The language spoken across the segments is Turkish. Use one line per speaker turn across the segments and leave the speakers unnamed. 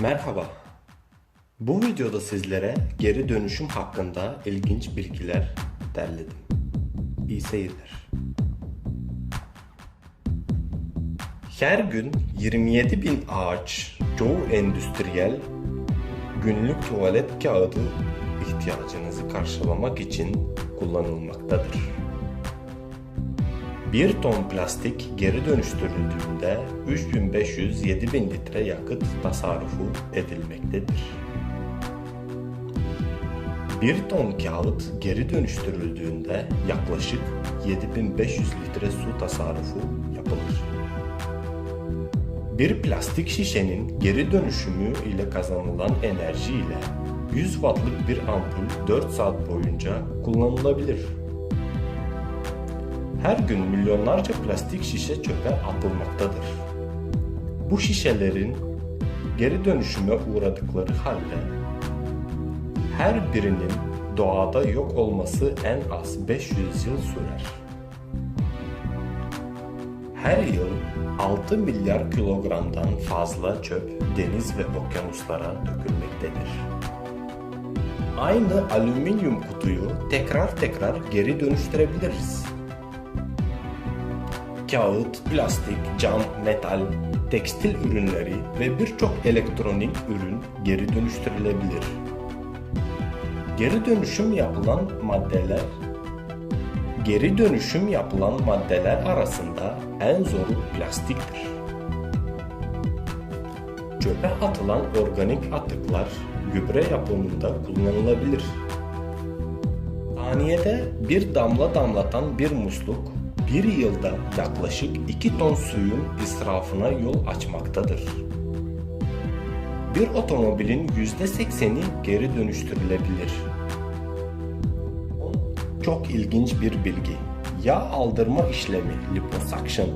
Merhaba. Bu videoda sizlere geri dönüşüm hakkında ilginç bilgiler derledim. İyi seyirler. Her gün 27 bin ağaç çoğu endüstriyel günlük tuvalet kağıdı ihtiyacınızı karşılamak için kullanılmaktadır. Bir ton plastik geri dönüştürüldüğünde 3500-7000 litre yakıt tasarrufu edilmektedir. Bir ton kağıt geri dönüştürüldüğünde yaklaşık 7500 litre su tasarrufu yapılır. Bir plastik şişenin geri dönüşümü ile kazanılan enerji ile 100 wattlık bir ampul 4 saat boyunca kullanılabilir. Her gün milyonlarca plastik şişe çöpe atılmaktadır. Bu şişelerin geri dönüşüme uğradıkları halde her birinin doğada yok olması en az 500 yıl sürer. Her yıl 6 milyar kilogramdan fazla çöp deniz ve okyanuslara dökülmektedir. Aynı alüminyum kutuyu tekrar tekrar geri dönüştürebiliriz. Kağıt, plastik, cam, metal, tekstil ürünleri ve birçok elektronik ürün geri dönüştürülebilir. Geri dönüşüm yapılan maddeler Geri dönüşüm yapılan maddeler arasında en zoru plastiktir. Çöpe atılan organik atıklar gübre yapımında kullanılabilir. Saniyede bir damla damlatan bir musluk bir yılda yaklaşık 2 ton suyun israfına yol açmaktadır. Bir otomobilin %80'i geri dönüştürülebilir. Çok ilginç bir bilgi. Yağ aldırma işlemi liposuction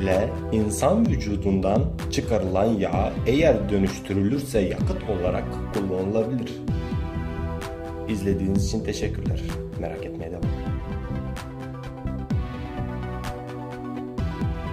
ile insan vücudundan çıkarılan yağ eğer dönüştürülürse yakıt olarak kullanılabilir. İzlediğiniz için teşekkürler. Merak etmeye devam.